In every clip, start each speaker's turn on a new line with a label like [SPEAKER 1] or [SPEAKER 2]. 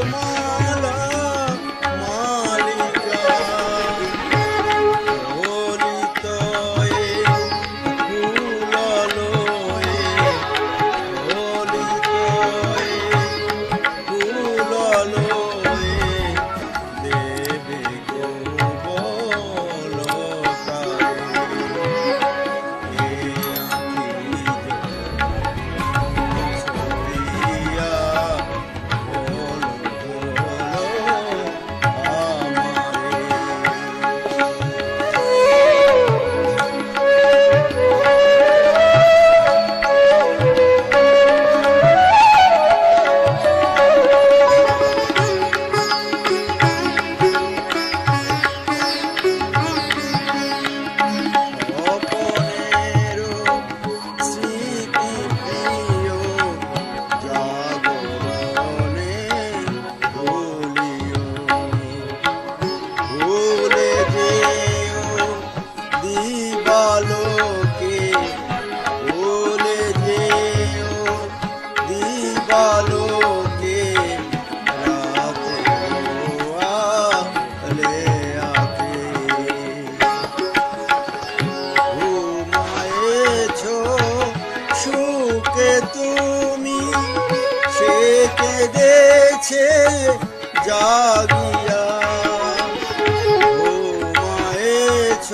[SPEAKER 1] tomorrow. কেঁদেছে জাগিয়া ঘুমায়েছ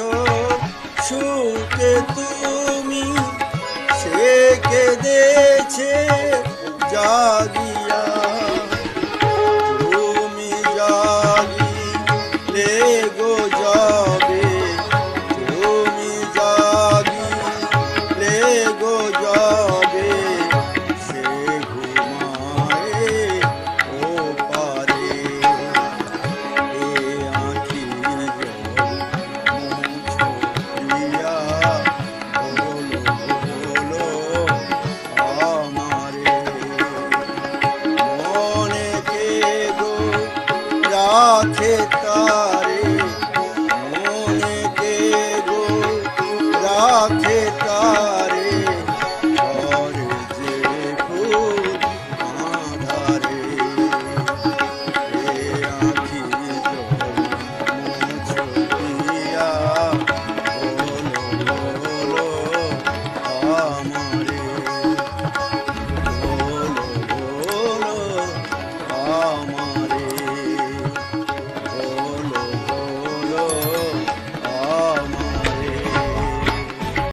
[SPEAKER 1] সুখে তুমি সে কেঁদেছে জাগিয়া।